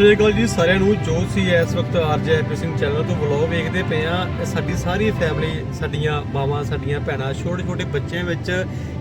ਸ੍ਰੀ ਅਕਾਲ ਜੀ ਸਾਰਿਆਂ ਨੂੰ, ਜੋ ਸੀ ਇਸ ਵਕਤ ਆਰਜੇ ਹੈਪੀ ਸਿੰਘ ਚੈਨਲ ਤੋਂ ਵਲੌਗ ਵੇਖਦੇ ਪਏ ਆ, ਇਹ ਸਾਡੀ ਸਾਰੀ ਫੈਮਿਲੀ ਸਾਡੀਆਂ ਮਾਵਾਂ, ਸਾਡੀਆਂ ਭੈਣਾਂ, ਛੋਟੇ ਛੋਟੇ ਬੱਚਿਆਂ ਵਿੱਚ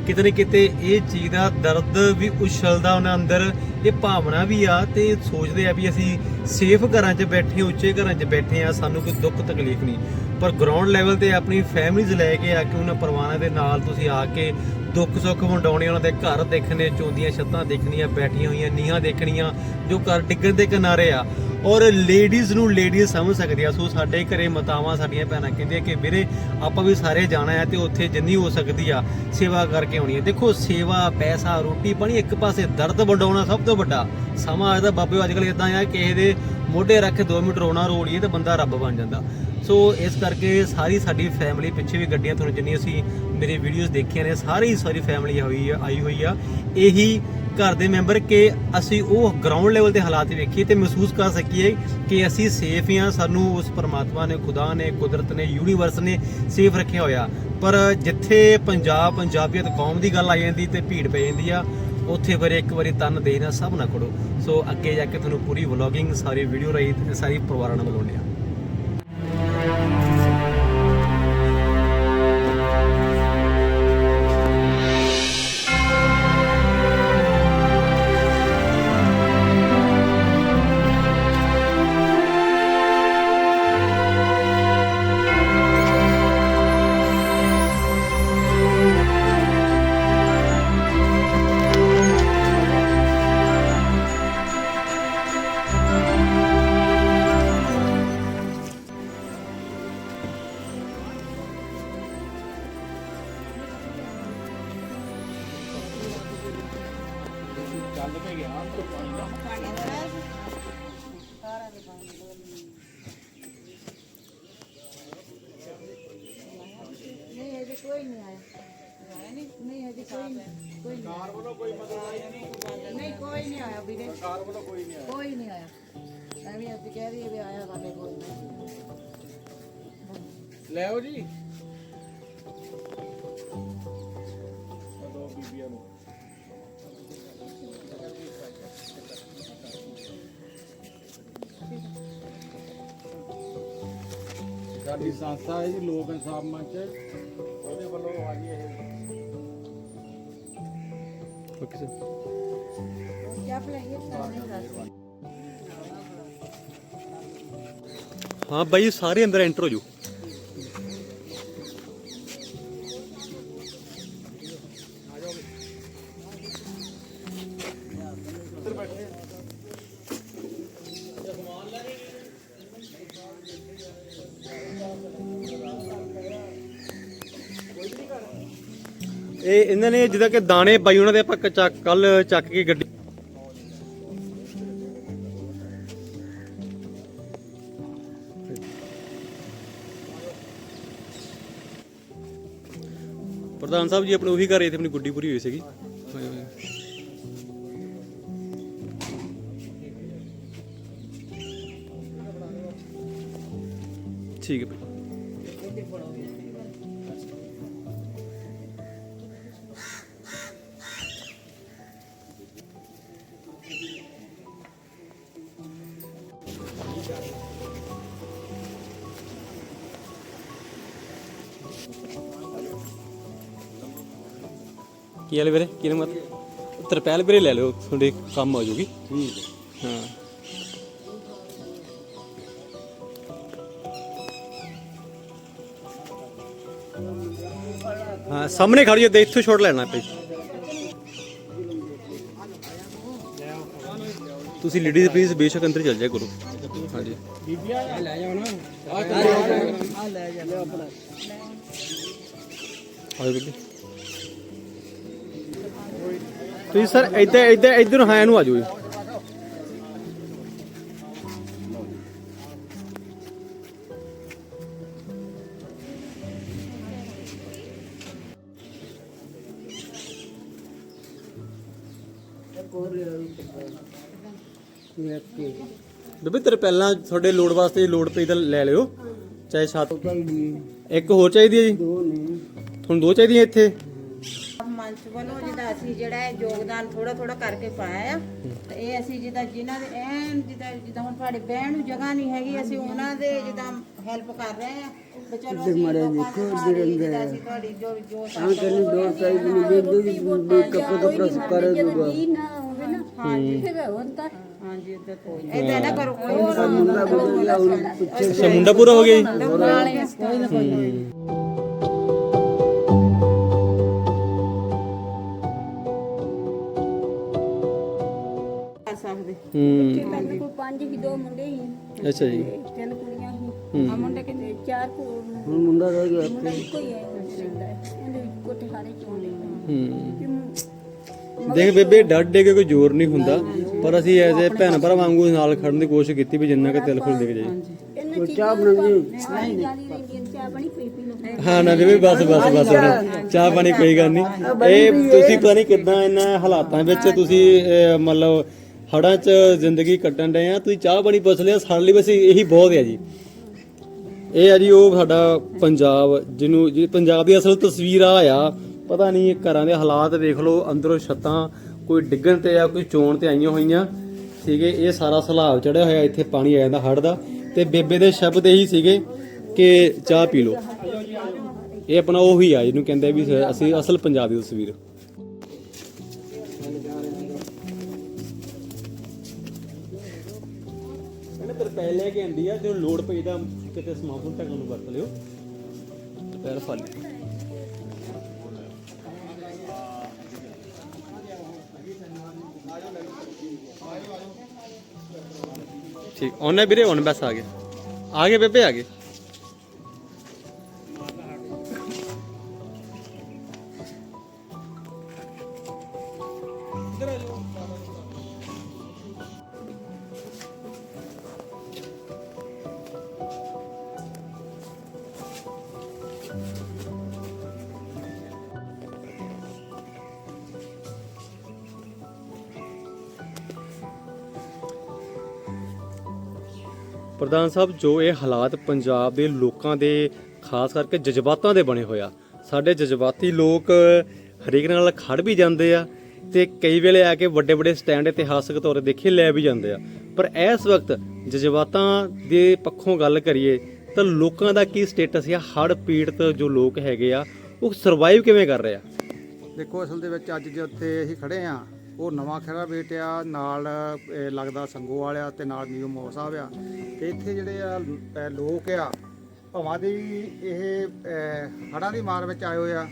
ਕਿਤੇ ਨਾ ਕਿਤੇ ਇਹ ਚੀਜ਼ ਦਾ ਦਰਦ ਵੀ ਉਛਲਦਾ ਉਹਨਾਂ ਅੰਦਰ, ਇਹ ਭਾਵਨਾ ਵੀ ਆ ਤੇ ਸੋਚਦੇ ਆ ਵੀ ਅਸੀਂ ਸੇਫ ਘਰਾਂ 'ਚ ਬੈਠੇ, ਉੱਚੇ ਘਰਾਂ 'ਚ ਬੈਠੇ ਆ, ਸਾਨੂੰ ਕੋਈ ਦੁੱਖ ਤਕਲੀਫ ਨਹੀਂ। ਪਰ ਗਰਾਊਂਡ ਲੈਵਲ ਤੇ ਆਪਣੀ ਫੈਮਿਲੀਜ਼ ਲੈ ਕੇ ਆ ਕੇ ਉਹਨਾਂ ਪਰਿਵਾਰਾਂ ਦੇ ਨਾਲ ਤੁਸੀਂ ਆ ਕੇ ਦੁੱਖ ਸੁੱਖ ਵੰਡਾਉਣੇ ਉਹਨਾਂ ਦੇ ਘਰ ਦੇਖਣੇ, ਚੋਂਦੀਆਂ, ਛੱਤਾਂ ਦੇਖਣੀਆਂ, ਬੈਠੀਆਂ ਹੋਈਆਂ, ਨੀਹਾਂ ਦੇਖਣੀਆਂ, ਜੋ ਘਰ ਡਿੱਗਣ ਦੇ ਕਿਨਾਰੇ ਆ ਔਰ ਲੇਡੀਜ਼ ਨੂੰ ਲੇਡੀਜ਼ ਸਮਝ ਸਕਦੀਆਂ ਸੋ ਸਾਡੇ ਘਰੇ ਮਾਤਾਵਾਂ, ਸਾਡੀਆਂ ਭੈਣਾਂ ਕਹਿੰਦੀਆਂ ਕਿ ਵੀਰੇ ਆਪਾਂ ਵੀ ਸਾਰੇ ਜਾਣਾ ਹੈ ਤੇ ਉੱਥੇ ਜਿੰਨੀ ਹੋ ਸਕਦੀ ਆ, ਸੇਵਾ ਕਰਕੇ ਆਉਣੀ ਹੈ। ਦੇਖੋ, ਸੇਵਾ, ਪੈਸਾ, ਰੋਟੀ ਪਾਣੀ ਇੱਕ ਪਾਸੇ ਦਰਦ ਵੰਡਾਉਣਾ ਸਭ ਤੋਂ ਵੱਡਾ। ਸਮਾਂ ਅੱਜ ਦਾ ਬਾਬੇ ਅੱਜ ਕੱਲ੍ਹ ਇਦਾਂ ਆ ਕਿਸੇ ਦੇ ਮੋਢੇ ਰੱਖ ਕੇ 2 ਮਿੰਟ ਰੋਣਾ ਰੋੜੀਏ ਤੇ ਬੰਦਾ ਰੱਬ ਬਣ ਜਾਂਦਾ। ਸੋ ਇਸ ਕਰਕੇ ਸਾਰੀ ਸਾਡੀ ਫੈਮਿਲੀ ਪਿੱਛੇ ਵੀ ਗੱਡੀਆਂ ਤੁਹਾਨੂੰ ਜਿੰਨੀ ਅਸੀਂ ਮੇਰੇ ਵੀਡੀਓਜ਼ ਦੇਖੀਆਂ ਨੇ, ਸਾਰੀ ਸਾਰੀ ਫੈਮਿਲੀ ਹੋਈ ਆ, ਆਈ ਹੋਈ ਆ। ਇਹੀ ਘਰ ਦੇ ਮੈਂਬਰ ਕਿ ਅਸੀਂ ਉਹ ਗਰਾਊਂਡ ਲੈਵਲ ਤੇ ਹਾਲਾਤ ਵੇਖੀਏ ਤੇ ਮਹਿਸੂਸ ਕਰ ਸਕੀਏ ਕਿ ਅਸੀਂ ਸੇਫ ਹਾਂ ਸਾਨੂੰ ਉਸ ਪਰਮਾਤਮਾ ਨੇ, ਖੁਦਾ ਨੇ, ਕੁਦਰਤ ਨੇ ਯੂਨੀਵਰਸ ਨੇ ਸੇਫ ਰੱਖਿਆ ਹੋਇਆ। ਪਰ ਜਿੱਥੇ ਪੰਜਾਬ, ਪੰਜਾਬੀਅਤ ਕੌਮ ਦੀ ਗੱਲ ਆ ਜਾਂਦੀ ਤੇ ਭੀੜ ਪੈ ਜਾਂਦੀ ਆ, ਉੱਥੇ ਫਿਰ ਇੱਕ ਵਾਰੀ ਤਨ ਦੇਣਾ ਸਭ ਨਾ ਕਰੋ ਸੋ ਅੱਗੇ ਜਾ ਕੇ ਤੁਹਾਨੂੰ ਪੂਰੀ ਵਲੌਗਿੰਗ ਸਾਰੀ ਵੀਡੀਓ ਰਹੀ ਤੇ ਸਾਰੀ ਪਰਿਵਾਰਾਂ ਨਾਲ ਮਿਲਾਉਂਦੇ ਆ ਸਾਡੀ ਸੰਸਥਾ ਹੈ ਜੀ ਲੋਕ ਇਨਸਾਫ ਮੰਚ। ਉਹਦੇ ਵੱਲੋਂ ਆਈ ਇਹ। Okay sir. ਹਾਂ ਬਾਈ ਸਾਰੇ ਅੰਦਰ ਐਂਟਰ ਹੋ ਜਾਓ। ਜਿੱਦਾਂ ਕਿ ਦਾਣੇ ਬਾਈ ਉਹਨਾਂ ਦੇ ਆਪਾਂ ਚੱਕ ਕੱਲ ਚੱਕ ਕੇ ਗੱਡੀ ਪ੍ਰਧਾਨ ਸਾਹਿਬ ਜੀ, ਆਪਣੇ ਉਹੀ ਘਰ ਇੱਥੇ ਆਪਣੀ ਗੁੱਡੀ ਪੂਰੀ ਹੋਈ ਸੀਗੀ। ਠੀਕ ਹੈ ਕੀ ਹਾਲ ਹੈ ਵੀਰੇ ਕੀ ਨੰਬਰ ਤਰਪੈਲ ਵੀਰੇ ਲੈ ਲਿਓ ਤੁਹਾਡੇ ਕੰਮ ਆ ਜਾਊਗੀ ਠੀਕ ਹੈ ਹਾਂ ਹਾਂ ਸਾਹਮਣੇ ਖੜੀ ਹੋ ਤੇ ਇੱਥੋਂ ਛੋੜ ਲੈਣਾ ਪਈ ਤੁਸੀਂ ਲੇਡੀਜ਼ ਪਲੀਜ਼ ਬੇਸ਼ੱਕ ਅੰਦਰ ਚੱਲ ਜਾਇਆ ਕਰੋ ਹਾਂਜੀ ਬੀਬੀਆਂ ਲੈ ਜਾਓ ਨਾ ਆ ਲੈ ਜਾ ਆਪਣਾ ਆਓ ਬੀਬੀ ਤੁਸੀਂ ਸਰ ਇੱਧਰ ਇੱਧਰ ਇੱਧਰ ਹਾਂ ਨੂੰ ਆ ਜਾਓ ਜੀ। ਬੇਬੇ ਤੇਰੇ ਪਹਿਲਾਂ ਤੁਹਾਡੇ ਲੋਡ ਵਾਸਤੇ ਲੋਡ ਪਈ ਤਾਂ ਲੈ ਲਿਓ ਚਾਹੇ ਸੱਤ ਇੱਕ ਹੋਰ ਚਾਹੀਦੀ ਹੈ ਜੀ? ਤੁਹਾਨੂੰ ਦੋ ਚਾਹੀਦੀਆਂ ਇੱਥੇ? ਮੰਚ ਵੱਲੋਂ ਜਿੱਦਾਂ ਅਸੀਂ ਜਿਹੜਾ ਹੈ ਯੋਗਦਾਨ ਥੋੜਾ ਥੋੜਾ ਕਰਕੇ ਪਾਇਆ ਆ। ਤੇ ਇਹ ਅਸੀਂ ਜਿੱਦਾਂ ਜਿਨ੍ਹਾਂ ਦੇ ਐਨ ਜਿੱਦਾਂ ਜਿੱਦਾਂ ਹੁਣ ਤੁਹਾਡੇ ਬਹਿਣ ਨੂੰ ਜਗ੍ਹਾ ਨਹੀਂ ਹੈਗੀ ਅਸੀਂ ਉਹਨਾਂ ਦੇ ਜਿੱਦਾਂ ਹੈਲਪ ਕਰ ਰਹੇ ਆ। ਤੇ ਚਲੋ ਅਸੀਂ ਮਾਰੇ ਦੇਖੋ ਜਿਹੜਾ ਅਸੀਂ ਤੁਹਾਡੀ ਜੋ ਜੋ ਹਾਂ ਕਰਨ ਦੋ ਸਾਈਜ਼ ਨੂੰ ਦੇ ਦੋ ਜੀ ਕੱਪੜਾ ਕੱਪੜਾ ਸੁਕਾ ਦੂਗਾ। ਹਾਂਜੀ ਫਿਰ ਹੁਣ ਤਾਂ ਹਾਂਜੀ ਇੱਧਰ ਕੋਈ ਨਾ ਕਰੋ ਕੋਈ ਮੁੰਡਾ ਪੂਰਾ ਹੋ ਕੋਈ ਨਾ ਦੇਖ ਬੇਬੇ ਡਰ ਕੇ ਕੋਈ ਜ਼ੋਰ ਨਹੀਂ ਹੁੰਦਾ। ਪਰ ਅਸੀਂ ਐਜ਼ ਭੈਣ ਭਰਾ ਵਾਂਗੂ ਨਾਲ ਖੜਨ ਦੀ ਕੋਸ਼ਿਸ਼ ਕੀਤੀ ਵੀ ਜਿੰਨਾ ਕਿ ਤਿਲ ਫੁੱਲ ਦਿਖ ਜਾਏ। ਚਾਹ ਬਣਾਉਂਦੀ? ਚਾਹ ਬਣੀ ਬਸ ਬਸ ਬਸ ਚਾਹ ਪਾਣੀ ਕੋਈ ਗੱਲ ਨਹੀਂ। ਇਹ ਤੁਸੀਂ ਪਤਾ ਨਹੀਂ ਕਿਦਾਂ ਇਹਨਾਂ ਹਾਲਾਤਾਂ ਵਿੱਚ ਤੁਸੀਂ ਮਤਲਬ ਹੜਾਂ 'ਚ ਜ਼ਿੰਦਗੀ ਕੱਟਣ ਡਏ ਆ, ਤੁਸੀਂ ਚਾਹ ਪਾਣੀ ਪੁੱਛ ਲਿਆ, ਸਾਡੇ ਲਈ ਬਸ ਇਹੀ ਬਹੁਤ ਹੈ ਜੀ। ਇਹ ਆ ਜੀ ਉਹ ਸਾਡਾ ਪੰਜਾਬ, ਜਿਹਨੂੰ ਜੀ ਪੰਜਾਬ ਦੀ ਅਸਲ ਤਸਵੀਰ ਆ ਆ, ਪਤਾ ਨਹੀਂ ਘਰਾਂ ਦੇ ਹਾਲਾਤ ਵੇਖ ਲਓ, ਅੰਦਰੋਂ ਛੱਤਾਂ ਕੋਈ ਡਿੱਗਣ ਤੇ ਆ, ਕੋਈ ਚੋਣ ਤੇ ਆਈਆਂ ਹੋਈਆਂ। ਸੀਗੇ ਇਹ ਸਾਰਾ ਸਲਾਬ ਚੜਿਆ ਹੋਇਆ, ਇੱਥੇ ਪਾਣੀ ਆ ਜਾਂਦਾ ਹੜ ਦਾ। ਤੇ ਬੇਬੇ ਦੇ ਸ਼ਬਦ ਇਹੀ ਸੀਗੇ ਕਿ ਚਾਹ ਪੀ ਲਓ। ਇਹ ਆਪਣਾ ਉਹੀ ਆ, ਜਿਹਨੂੰ ਕਹਿੰਦੇ ਵੀ ਅਸੀਂ ਅਸਲ ਪੰਜਾਬ ਦੀ ਤਸਵੀਰ। ਇਹਨੇ ਤਰਪੈਲ ਲੈ ਕੇ ਆਂਦੀ ਆ ਜਦੋਂ ਲੋਡ ਪਈ ਤਾਂ ਕਿਤੇ ਸਮਾਪਨ ਢੱਕਣ ਨੂੰ ਵਰਤ ਲਿਓ। ਤਰਪੈਲ ਫਲ। ਠੀਕ, ਉਹਨੇ ਵੀਰੇ ਹੁਣ ਬਸ ਆ ਗਏ। ਆ ਗਏ ਬੇਬੇ, ਆ ਗਏ। ਪ੍ਰਧਾਨ ਸਾਹਿਬ, ਜੋ ਇਹ ਹਾਲਾਤ ਪੰਜਾਬ ਦੇ ਲੋਕਾਂ ਦੇ, ਖਾਸ ਕਰਕੇ ਜਜ਼ਬਾਤਾਂ ਦੇ ਬਣੇ ਹੋਇਆ ਸਾਡੇ ਜਜ਼ਬਾਤੀ ਲੋਕ ਹਰੇਕ ਨਾਲ ਖੜ ਵੀ ਜਾਂਦੇ ਆ ਤੇ ਕਈ ਵੇਲੇ ਆ ਕੇ ਵੱਡੇ ਵੱਡੇ ਸਟੈਂਡ ਇਤਿਹਾਸਕ ਤੌਰ ਤੇ ਦੇਖੇ ਲੈ ਵੀ ਜਾਂਦੇ ਆ। ਪਰ ਇਸ ਵਕਤ ਜਜ਼ਬਾਤਾਂ ਦੇ ਪੱਖੋਂ ਗੱਲ ਕਰੀਏ ਤਾਂ ਲੋਕਾਂ ਦਾ ਕੀ ਸਟੇਟਸ ਆ? ਹੜ ਪੀੜਤ ਜੋ ਲੋਕ ਹੈਗੇ ਆ, ਉਹ ਸਰਵਾਈਵ ਕਿਵੇਂ ਕਰ ਰਹੇ ਆ? ਦੇਖੋ, ਅਸਲ ਦੇ ਵਿੱਚ ਅੱਜ ਜੇ ਉੱਥੇ ਅਸੀਂ ਖੜੇ ਆ ਉਹ ਨਵਾਂ ਖੜਾ ਬੇਟਿਆ ਨਾਲ ਲੱਗਦਾ ਸੰਗੋ ਵਾਲਿਆ ਤੇ ਨਾਲ ਨਿਊ ਮੋਰ ਸਾਹਿਬ ਆ। ਤੇ ਇੱਥੇ ਜਿਹੜੇ ਆ ਲੋਕ ਆ, ਭਵਾਂ ਦੀ ਇਹ, ਅਹ, ਹੜ੍ਹਾਂ ਦੀ ਮਾਰ ਵਿੱਚ ਆਏ ਹੋਏ ਆ।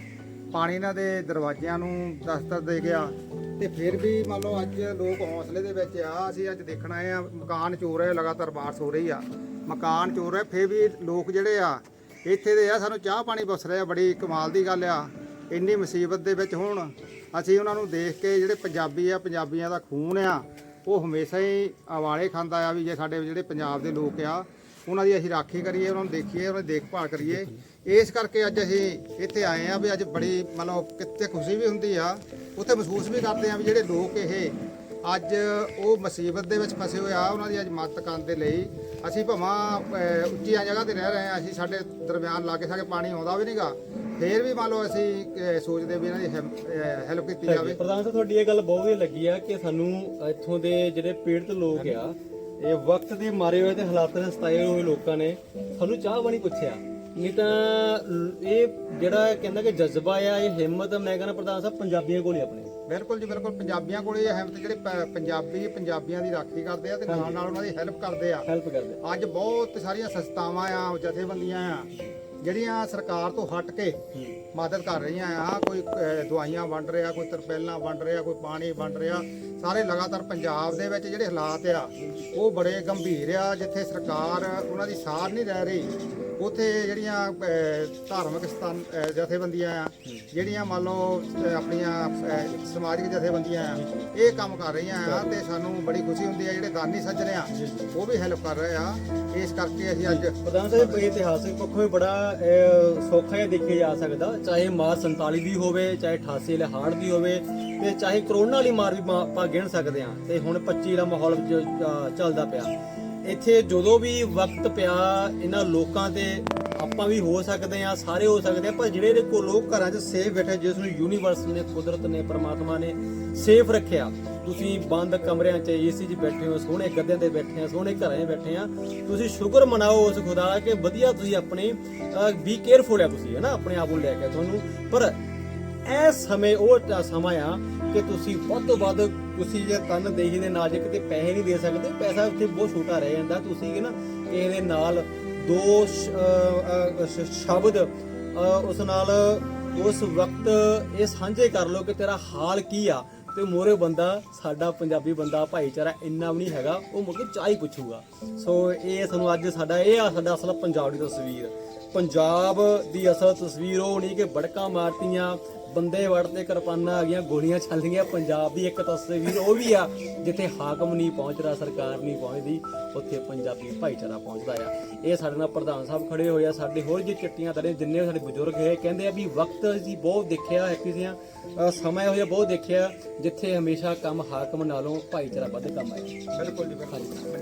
ਪਾਣੀ ਇਹਨਾਂ ਦੇ ਦਰਵਾਜ਼ਿਆਂ ਨੂੰ ਦਸਤਰ ਦੇ ਗਿਆ। ਤੇ ਫਿਰ ਵੀ ਮੰਨ ਲਓ ਅੱਜ ਲੋਕ ਹੌਸਲੇ ਦੇ ਵਿੱਚ ਆ, ਅਸੀਂ ਅੱਜ ਦੇਖਣਾ ਆਏ ਆ, ਮਕਾਨ ਚੋਰ ਰਹੇ ਲਗਾਤਾਰ ਬਾਰਿਸ਼ ਹੋ ਰਹੀ ਆ। ਮਕਾਨ ਚੋਰ ਹੈ ਫਿਰ ਵੀ ਲੋਕ ਜਿਹੜੇ ਆ, ਇੱਥੇ ਦੇ ਆ, ਸਾਨੂੰ ਚਾਹ ਪਾਣੀ ਪੁੱਛ ਰਹੇ ਆ, ਬੜੀ ਕਮਾਲ ਦੀ ਗੱਲ ਆ। ਇੰਨੀ ਮੁਸੀਬਤ ਦੇ ਵਿੱਚ ਹੋਣ ਅਸੀਂ ਉਹਨਾਂ ਨੂੰ ਦੇਖ ਕੇ ਜਿਹੜੇ ਪੰਜਾਬੀ ਆ, ਪੰਜਾਬੀਆਂ ਦਾ ਖੂਨ ਆ, ਉਹ ਹਮੇਸ਼ਾ ਹੀ ਅਵਾਲੇ ਖਾਂਦਾ ਆ ਵੀ ਜੇ ਸਾਡੇ ਜਿਹੜੇ ਪੰਜਾਬ ਦੇ ਲੋਕ ਆ, ਉਹਨਾਂ ਦੀ ਅਸੀਂ ਰਾਖੀ ਕਰੀਏ, ਉਹਨਾਂ ਨੂੰ ਦੇਖੀਏ, ਉਹਨਾਂ ਦੀ ਦੇਖਭਾਲ ਕਰੀਏ। ਇਸ ਕਰਕੇ ਅੱਜ ਅਸੀਂ ਇੱਥੇ ਆਏ ਆ ਵੀ ਅੱਜ ਬੜੀ ਮਤਲਬ ਕਿਤੇ ਖੁਸ਼ੀ ਵੀ ਹੁੰਦੀ ਆ, ਉੱਥੇ ਮਹਿਸੂਸ ਵੀ ਕਰਦੇ ਆ ਵੀ ਜਿਹੜੇ ਲੋਕ ਇਹ ਅੱਜ ਉਹ ਮੁਸੀਬਤ ਦੇ ਵਿੱਚ ਫਸੇ ਹੋਏ ਆ, ਉਹਨਾਂ ਦੀ ਅੱਜ ਮਦਦ ਕਰਨ ਦੇ ਲਈ ਅਸੀਂ ਭਾਵਾਂ ਉੱਚੀਆਂ ਜਗ੍ਹਾ ਤੇ ਰਹਿ ਰਹੇ ਆ, ਅਸੀਂ ਸਾਡੇ ਦਰਮਿਆਨ ਲਾਗੇ ਸਾਗੇ ਪਾਣੀ ਆਉਂਦਾ ਵੀ ਨਹੀਂਗਾ ਫੇਰ ਵੀ ਮੰਨ ਲਓ ਅਸੀਂ ਅਹ, ਸੋਚਦੇ ਵੀ ਇਹਨਾਂ ਦੀ ਹੈਲਪ ਕੀਤੀ ਜਾਵੇ। ਪ੍ਰਧਾਨ ਸਾਹਿਬ ਤੁਹਾਡੀ ਇਹ ਗੱਲ ਬਹੁਤ ਵਧੀਆ ਲੱਗੀ ਆ ਕਿ ਸਾਨੂੰ ਇੱਥੋਂ ਦੇ ਜਿਹੜੇ ਪੀੜਤ ਲੋਕ ਆ ਇਹ ਵਕਤ ਦੇ ਮਾਰੇ ਹੋਏ ਤੇ ਹਾਲਾਤਾਂ ਦੇ ਸਤਾਏ ਹੋਏ ਲੋਕਾਂ ਨੇ ਸਾਨੂੰ ਚਾਹ ਬਣੀ ਪੁੱਛਿਆ। ਨਹੀਂ ਤਾਂ ਲ- ਇਹ ਜਿਹੜਾ ਕਹਿੰਦਾ ਕਿ ਜਜ਼ਬਾ ਆ ਇਹ ਹਿੰਮਤ ਮੈਂ ਕਹਿੰਦਾ ਪ੍ਰਧਾਨ ਸਾਹਿਬ ਪੰਜਾਬੀਆਂ ਕੋਲ ਹੀ ਆਪਣੇ। ਬਿਲਕੁਲ ਜੀ ਬਿਲਕੁਲ। ਪੰਜਾਬੀਆਂ ਕੋਲੇ ਇਹ ਹਿੰਮਤ ਜਿਹੜੇ ਪ- ਪੰਜਾਬੀ ਪੰਜਾਬੀਆਂ ਦੀ ਰਾਖੀ ਕਰਦੇ ਆ ਤੇ ਨਾਲ ਨਾਲ ਉਹਨਾਂ ਦੀ ਹੈਲਪ ਕਰਦੇ ਆ। ਹੈਲਪ ਕਰਦੇ। ਅੱਜ ਬਹੁਤ ਸਾਰੀਆਂ ਸੰਸਥਾਵਾਂ ਆ ਜਥੇਬੰਦੀਆਂ ਆ। ਜਿਹੜੀਆਂ ਸਰਕਾਰ ਤੋਂ ਹਟ ਕੇ ਮਦਦ ਕਰ ਰਹੀਆਂ ਆ, ਕੋਈ ਦਵਾਈਆਂ ਵੰਡ ਰਿਹਾ, ਕੋਈ ਤਰਪੈਲਾਂ ਵੰਡ ਰਿਹਾ, ਕੋਈ ਪਾਣੀ ਵੰਡ ਰਿਹਾ, ਸਾਰੇ ਲਗਾਤਾਰ ਪੰਜਾਬ ਦੇ ਵਿੱਚ ਜਿਹੜੇ ਹਾਲਾਤ ਆ, ਉਹ ਬੜੇ ਗੰਭੀਰ ਆ, ਜਿੱਥੇ ਸਰਕਾਰ ਉਹਨਾਂ ਦੀ ਸਾਰ ਨਹੀਂ ਰਹਿ ਰਹੀ। ਉਥੇ ਜਿਹੜੀਆਂ ਅਹ, ਧਾਰਮਿਕ ਸਥਾਨ ਅਹ, ਜਥੇਬੰਦੀਆਂ ਆ ਜਿਹੜੀਆਂ ਮੰਨ ਲਓ ਅਹ, ਆਪਣੀਆਂ ਅਹ, ਸਮਾਜਿਕ ਜਥੇਬੰਦੀਆਂ ਆ ਇਹ ਕੰਮ ਕਰ ਰਹੀਆਂ ਆ ਤੇ ਸਾਨੂੰ ਬੜੀ ਖੁਸ਼ੀ ਹੁੰਦੀ ਆ ਜਿਹੜੇ ਦਾਨੀ ਸੱਜਣ ਆ ਉਹ ਵੀ ਹੈਲਪ ਕਰ ਰਹੇ ਆ। ਇਸ ਕਰਕੇ ਅਸੀਂ ਅੱਜ ਪ੍ਰਧਾਨ ਸਾਹਿਬ ਇਹ ਇਤਿਹਾਸਿਕ ਪੱਖੋਂ ਵੀ ਬੜਾ ਅਹ, ਸੌਖਾ ਜਿਹਾ ਦੇਖਿਆ ਜਾ ਸਕਦਾ। ਚਾਹੇ ਮਾਰ 47 ਦੀ ਹੋਵੇ ਚਾਹੇ 88 ਵਾਲੇ ਹਾੜ ਦੀ ਹੋਵੇ ਤੇ ਚਾਹੇ ਕਰੋਨਾ ਵਾਲੀ ਮਾਰ ਵੀ ਮਾ- ਆਪਾਂ ਗਿਣ ਸਕਦੇ ਹਾਂ ਤੇ ਹੁਣ 25 ਦਾ ਮਾਹੌਲ ਜ- ਅਹ, ਚੱਲਦਾ ਪਿਆ। ਇੱਥੇ ਜਦੋਂ ਵੀ ਵਕਤ ਪਿਆ, ਇਹਨਾਂ ਲੋਕਾਂ ਤੇ ਆਪਾਂ ਵੀ ਹੋ ਸਕਦੇ ਆ ਸਾਰੇ ਹੋ ਸਕਦੇ ਆ ਪਰ ਜਿਹੜੇ ਇਹਦੇ ਕੋਲ ਲੋਕ ਘਰਾਂ 'ਚ ਸੇਫ ਬੈਠੇ, ਜਿਸ ਨੂੰ ਯੂਨੀਵਰਸ ਨੇ, ਕੁਦਰਤ ਨੇ, ਪਰਮਾਤਮਾ ਨੇ ਸੇਫ ਰੱਖਿਆ, ਤੁਸੀਂ ਬੰਦ ਕਮਰਿਆਂ 'ਚ ਏਸੀ 'ਚ ਬੈਠੇ ਹੋ, ਸੋਹਣੇ ਗੱਦਿਆਂ ਤੇ ਬੈਠੇ ਆ ਸੋਹਣੇ ਘਰਾਂ 'ਚ ਬੈਠੇ ਆ ਤੁਸੀਂ ਸ਼ੁਕਰ ਮਨਾਓ ਉਸ ਖੁਦਾ ਕਿ ਵਧੀਆ ਤੁਸੀਂ ਆਪਣੇ ਬੀ ਕੇਅਰਫੁਲ ਆ ਤੁਸੀਂ ਹੈ ਨਾ ਆਪਣੇ ਆਪ ਨੂੰ ਲੈ ਕੇ ਤੁਹਾਨੂੰ, ਪਰ ਇਹ ਸਮੇਂ, ਉਹ ਸਮਾਂ ਆ ਕਿ ਤੁਸੀਂ ਵੱਧ ਤੋਂ ਵੱਧ ਤੁਸੀਂ ਜੇ ਤਨ ਦੇਹੀ ਦੇ ਨਾਲ ਜੇ ਕਿਤੇ ਪੈਸੇ ਨਹੀਂ ਦੇ ਸਕਦੇ, ਪੈਸਾ ਉੱਥੇ ਬਹੁਤ ਛੋਟਾ ਰਹਿ ਜਾਂਦਾ। ਤੁਸੀਂ ਕਿ ਨਾ ਕਿਸੇ ਦੇ ਨਾਲ ਦੋ ਸ਼ਬਦ ਉਸ ਨਾਲ ਉਸ ਵਕਤ ਇਹ ਸਾਂਝੇ ਕਰ ਲਓ ਕਿ ਤੇਰਾ ਹਾਲ ਕੀ ਆ। ਤੇ ਮੋਰੇ ਬੰਦਾ, ਸਾਡਾ ਪੰਜਾਬੀ ਬੰਦਾ, ਭਾਈਚਾਰਾ ਇੰਨਾ ਵੀ ਨਹੀਂ ਹੈਗਾ, ਉਹ ਮੁੜ ਕੇ ਚਾਹ ਹੀ ਪੁੱਛੂਗਾ। ਸੋ ਇਹ ਸਾਨੂੰ ਅੱਜ ਸਾਡਾ, ਇਹ ਆ ਸਾਡਾ ਅਸਲ ਪੰਜਾਬ ਦੀ ਤਸਵੀਰ। ਪੰਜਾਬ ਦੀ ਅਸਲ ਤਸਵੀਰ ਉਹ ਨਹੀਂ ਕਿ ਬੜਕਾਂ ਮਾਰਤੀਆਂ ਬੰਦੇ ਵੜਦੇ ਕਿਰਪਾਨਾਂ ਆ ਗਈਆਂ ਗੋਲੀਆਂ ਚੱਲ ਗਈਆਂ। ਪੰਜਾਬ ਦੀ ਇੱਕ ਤਸਵੀਰ ਉਹ ਵੀ ਆ ਜਿੱਥੇ ਹਾਕਮ ਨਹੀਂ ਪਹੁੰਚ ਰਿਹਾ ਸਰਕਾਰ ਨਹੀਂ ਪਹੁੰਚਦੀ ਉੱਥੇ ਪੰਜਾਬੀ ਭਾਈਚਾਰਾ ਪਹੁੰਚਦਾ ਆ। ਇਹ ਸਾਡੇ ਨਾਲ ਪ੍ਰਧਾਨ ਸਾਹਿਬ ਖੜੇ ਹੋਏ ਆ ਸਾਡੇ ਹੋਰ ਜੀ ਚਿੱਟੀਆਂ ਦਰੇ ਜਿੰਨੇ ਸਾਡੇ ਬਜ਼ੁਰਗ ਹੈ ਕਹਿੰਦੇ ਆ ਵੀ ਵਕਤ ਅਸੀਂ ਬਹੁਤ ਦੇਖਿਆ ਹੈ ਕਿਸੇ ਸਮਾਂ ਇਹੋ ਜਿਹਾ ਬਹੁਤ ਦੇਖਿਆ ਜਿੱਥੇ ਹਮੇਸ਼ਾ ਕੰਮ ਹਾਕਮ ਨਾਲੋਂ ਭਾਈਚਾਰਾ ਵੱਧ ਕੰਮ ਆਇਆ। ਬਿਲਕੁਲ ਜੀ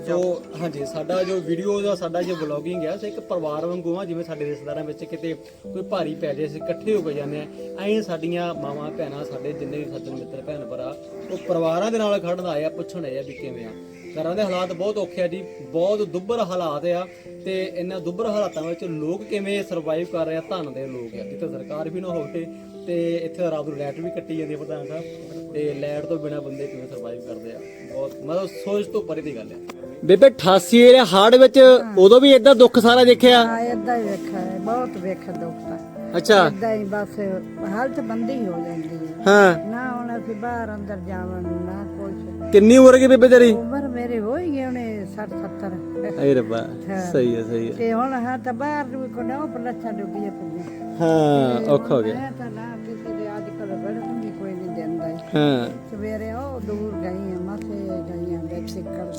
ਸੋ ਹਾਂਜੀ। ਸਾਡਾ ਜੋ ਵੀਡੀਓ ਦਾ ਸਾਡਾ ਜੋ ਵਲੌਗਿੰਗ ਹੈ ਸੇ ਇੱਕ ਪਰਿਵਾਰ ਵਾਂਗੂ ਆ ਜਿਵੇਂ ਸਾਡੇ ਰਿਸ਼ਤੇਦਾਰਾਂ ਵਿੱਚ ਕਿਤੇ ਕੋਈ ਭਾਰੀ ਪੈ ਜਾਏ ਅਸੀਂ ਇਕੱਠੇ ਹੋ ਕੇ ਜਾਂਦੇ ਆ ਐਂ ਸਾਡੀਆਂ ਮਾਵਾਂ ਭੈਣਾਂ ਸਾਡੇ ਜਿੰਨੇ ਵੀ ਸੱਜਣ ਮਿੱਤਰ ਭੈਣ ਭਰਾ ਉਹ ਪਰਿਵਾਰਾਂ ਦੇ ਨਾਲ ਖੜਨ ਆਏ ਆ ਪੁੱਛਣ ਆਏ ਆ ਵੀ ਕਿਵੇਂ ਆ। ਘਰਾਂ ਦੇ ਹਾਲਾਤ ਬਹੁਤ ਔਖੇ ਆ ਜੀ ਬਹੁਤ ਦੁੱਬਰ ਹਾਲਾਤ ਆ ਤੇ ਇਹਨਾਂ ਦੁੱਬਰ ਹਾਲਾਤਾਂ ਵਿੱਚ ਲੋਕ ਕਿਵੇਂ ਸਰਵਾਈਵ ਕਰ ਰਹੇ ਆ ਧੰਨ ਦੇ ਲੋਕ ਆ। ਜਿੱਥੇ ਸਰਕਾਰ ਵੀ ਨਾ ਹੋਵੇ ਤੇ ਇੱਥੇ ਰਾਤ ਨੂੰ ਲਾਈਟ ਵੀ ਕੱਟੀ ਜਾਂਦੀ ਆ ਪ੍ਰਧਾਨ ਸਾਹਿਬ ਤੇ ਲਾਈਟ ਤੋਂ ਬਿਨਾ ਬੰਦੇ ਕਿਵੇਂ ਸਰਵਾਈਵ ਕਰਦੇ ਆ। ਬਹੁਤ ਮਤਲਬ ਸੋਚ ਤੋਂ ਪਰੇ ਦੀ ਗੱਲ ਆ। ਬੇਬੇ 88 ਇਹ ਹਾਰਡ ਵਿੱਚ ਉਦੋਂ ਵੀ ਇਦਾਂ ਦੁੱਖ ਸਾਰਾ ਦੇਖਿਆ? ਹਾਂ ਏਦਾਂ ਹੀ ਵੇਖਿਆ ਬਹੁਤ ਵੇਖ ਦੁੱਖਦਾ ਅੱਛਾ। ਏਦਾਂ ਹੀ ਬਸ ਹਾਲਤ ਬੰਦੀ ਹੋ ਜਾਂਦੀ ਹੈ। ਹਾਂ। ਨਾ ਹੁਣ ਅਸੀਂ ਬਾਹਰ ਅੰਦਰ ਜਾਵਣ ਨੂੰ ਕੁਛ। ਕਿੰਨੀ ਉਮਰ ਗਈ ਬੇਬੇ ਤੇਰੀ? ਉਮਰ ਮੇਰੇ ਹੋ ਹੀ ਗਏ ਉਹਨੇ 60 70 ਏ ਰੱਬਾ ਸਹੀ ਹੈ ਸਹੀ ਹੈ। ਤੇ ਹੁਣ ਹਾਂ ਤਾਂ ਬਾਹਰ ਨੂੰ ਕੋ ਨਾ ਪਲੱਛਾਂ ਡੁੱਬੀਆਂ ਪਈਆਂ। ਹਾਂ ਔਖਾ ਹੋ ਗਿਆ। ਤਾਂ ਨਾ ਕਿਸੇ ਦੇ ਅੱਜ ਕੱਲ ਬੜਨ ਵੀ ਕੋਈ ਨਹੀਂ ਦਿੰਦਾ। ਹਾਂ। ਸਵੇਰੇ ਉਹ ਦੂਰ ਗਈ ਮਾਥੇ ਗਈ ਆ ਵਿੱਚ ਸਿੱਕਰ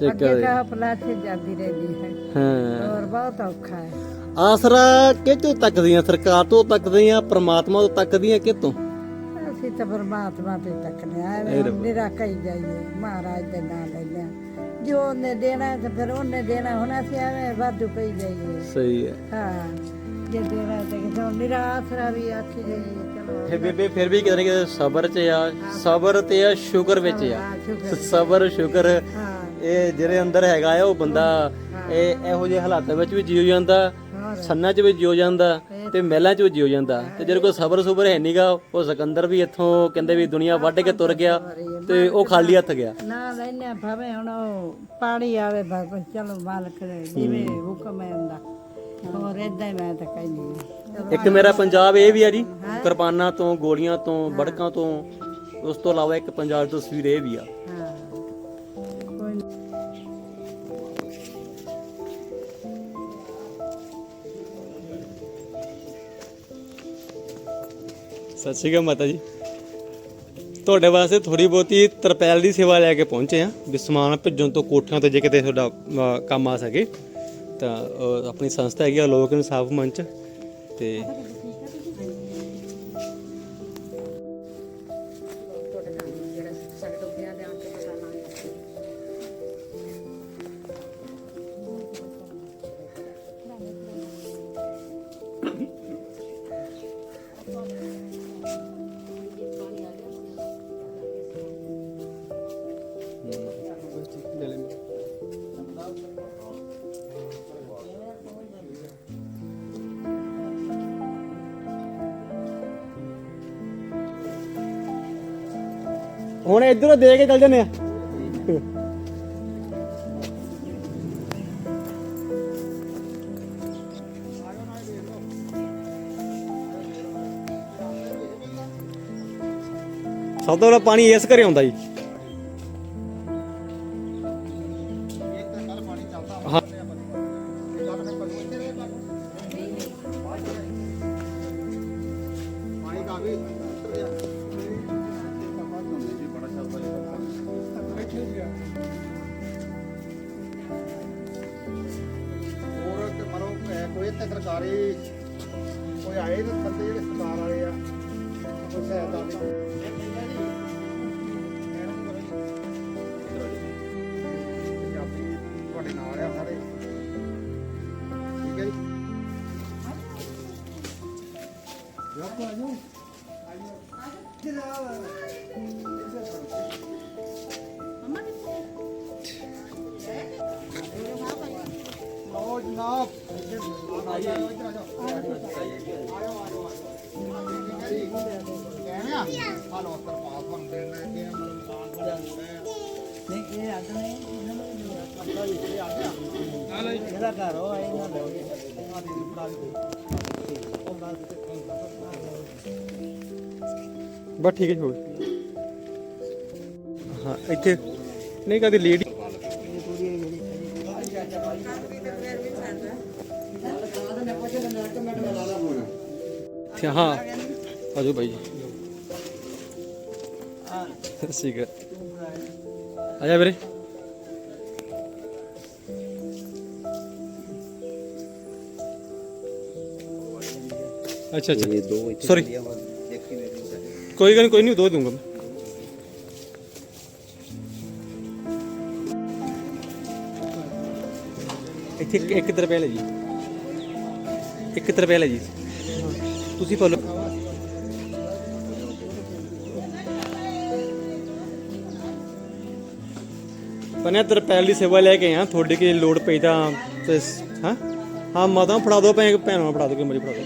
ਦੇ ਚੱਕਰ ਅੱਗੇ ਕਾ ਪਲਾਛੇ ਜਾਂਦੀ ਰਹਿੰਦੀ ਹੈ। ਹਾਂ। ਹੋਰ ਬਹੁਤ ਔਖਾ ਹੈ। ਆਸਰਾ ਕਿਤੋਂ ਤੱਕਦੀਆਂ ਸਰਕਾਰ ਤੋਂ ਤੱਕਦੀਆਂ ਪ੍ਰਮਾਤਮਾ ਤੋਂ ਤੱਕਦੀਆਂ ਕਿਤੋਂ ਅਸੀਂ ਤਾਂ ਪਰਮਾਤਮਾ ਤੇ ਤੱਕਨੇ ਆਏ ਨਿਰਾ ਕਹੀ ਜਾਈਏ ਮਹਾਰਾਜ ਦੇ ਨਾਂ ਲੈਂਦੇ ਹਾਂ ਜੋ ਉਹਨੇ ਦੇਣਾ ਤੇ ਫਿਰ ਉਹਨੇ ਦੇਣਾ ਹੁਣ ਅਸੀਂ ਐਵੇਂ ਵਾਧੂ ਪਈ ਜਾਈਏ। ਸਹੀ ਹੈ। ਹਾਂ ਜੇ ਦੇਣਾ ਤੇ ਕਿਸੇ ਨਿਰਾ ਆਸਰਾ ਵੀ ਆਖੀ ਜਾਈਏ ਚਲੋ। ਬੇਬੇ ਫਿਰ ਵੀ ਕਿਤੇ ਨਾ ਕਿਤੇ ਸਬਰ ਚ ਆ ਸਬਰ ਤੇ ਆ ਸ਼ੁਕਰ ਵਿੱਚ ਆ। ਆ ਸ਼ੁਕਰ। ਸਬਰ ਸ਼ੁਕਰ। ਹਾਂ। ਇਹ ਜਿਹੜੇ ਅੰਦਰ ਹੈਗਾ ਆ ਉਹ ਬੰਦਾ ਇਹ ਇਹੋ ਜਿਹੇ ਹਾਲਾਤਾਂ ਵਿੱਚ ਵੀ ਜੀਉ ਜਾਂਦਾ ਸੰਨਾਂ 'ਚ ਵੀ ਜਿਉ ਜਾਂਦਾ ਤੇ ਮਹਿਲਾਂ 'ਚ ਵੀ ਜਿਉ ਜਾਂਦਾ। ਤੇ ਜਿਹੜੇ ਕੋਈ ਸਬਰ ਸੁਬਰ ਹੈ ਨਹੀਂਗਾ ਉਹ ਸਿਕੰਦਰ ਵੀ ਇੱਥੋਂ ਕਹਿੰਦੇ ਵੀ ਦੁਨੀਆ ਵੱਢ ਕੇ ਤੁਰ ਗਿਆ ਤੇ ਉਹ ਖਾਲੀ ਹੱਥ ਗਿਆ। ਨਾ ਲੈਨੇ ਭਾਵੇਂ ਹੁਣ ਉਹ ਪਾਣੀ ਆਵੇ ਬਸ ਚਲੋ ਮਾਲਕ ਦੇ ਜਿਵੇਂ ਹੁਕਮ ਹੈ ਹੁੰਦਾ ਹੋਰ ਏਦਾਂ ਹੀ ਮੈਂ ਤਾਂ ਕਹਿੰਦੀ ਹਾਂ। ਇੱਕ ਮੇਰਾ ਪੰਜਾਬ ਇਹ ਵੀ ਆ ਜੀ ਕਿਰਪਾਨਾਂ ਤੋਂ ਗੋਲੀਆਂ ਤੋਂ ਬੜਕਾਂ ਤੋਂ ਉਸ ਤੋਂ ਇਲਾਵਾ ਇੱਕ ਪੰਜਾਬ ਦੀ ਤਸਵੀਰ ਇਹ ਵੀ ਆ। ਸਤਿ ਸ਼੍ਰੀ ਅਕਾਲ ਮਾਤਾ ਜੀ। ਤੁਹਾਡੇ ਵਾਸਤੇ ਥੋੜੀ ਬਹੁਤੀ ਤਰਪੈਲ ਦੀ ਸੇਵਾ ਲੈ ਕੇ ਪਹੁੰਚੇ ਆ ਵੀ ਸਮਾਨ ਭੇਜਣ ਤੋਂ ਕੋਠਿਆਂ ਤੇ ਜੇ ਕਿਤੇ ਤੁਹਾਡਾ ਅਹ, ਕੰਮ ਆ ਸਕੇ ਤਾਂ ਅਹ, ਆਪਣੀ ਸੰਸਥਾ ਹੈਗੀ ਆ ਲੋਕ ਇਨਸਾਫ ਮੰਚ ਤੇ ਹੁਣ ਇਧਰੋਂ ਦੇ ਕੇ ਚੱਲ ਜੰਨੇ ਆ। ਸਭ ਤੋਂ ਪਹਿਲਾਂ ਪਾਣੀ ਇਸ ਘਰੇ ਆਉਂਦਾ ਜੀ। ਹੋਰ ਤੇ ਮਰੋ ਕੋਈ ਤੇ ਸਰਕਾਰੀ, ਕੋਈ ਆਏ ਨੇ ਬੰਦੇ ਜਿਹੜੇ ਸਰਕਾਰ ਵਾਲੇ ਆ, ਕੋਈ ਸਹਾਇਤਾ ਦੇ। ਇਹ ਅੱਗ ਨਹੀਂ ਇਹਨਾਂ ਨੂੰ ਵੀ ਨਹੀਂ ਆ। ਇਹਦਾ ਘਰ ਉਹ ਆਏ ਨਾ ਲੋਗੇ ਆ ਦੇ ਬੜਾ ਬਸ ਠੀਕ ਹੈ ਹੋ ਹਾਂ, ਇੱਥੇ ਨਹੀਂ, ਕਦੇ ਲੇਡੀ ਅੱਛਾ, ਹਾਂ ਆਜੋ ਭਾਈ ਠੀਕ ਹੈ ਆ ਜਾ ਵੀਰੇ। ਅੱਛਾ ਅੱਛਾ। ਸੌਰੀ ਕੋਈ ਗੱਲ ਨੀ, ਕੋਈ ਨਹੀਂ ਦੋ ਦੂੰਗਾ ਮੈਂ। ਇੱਥੇ ਇੱਕ- ਤਰਪੈਲ ਹੈ ਜੀ। ਇੱਕ ਤਰਪੈਲ ਹੈ ਜੀ। ਤੁਸੀਂ ਫੋਲੋ ਪਨੇ ਤਰਪੈਲ ਦੀ ਸੇਵਾ ਲੈ ਕੇ ਆ ਤੁਹਾਡੇ ਕੀ ਲੋੜ ਪਈ ਤਾਂ ਤੇ ਹਾਂ? ਹਾਂ, ਮਾਤਾ ਫੜਾ ਦੋ, ਭੈਣ, ਭੈਣਾਂ ਨੂੰ ਫੜਾ ਦੋ ਕਿ ਮਰੀ ਫੜਾ ਦੋ।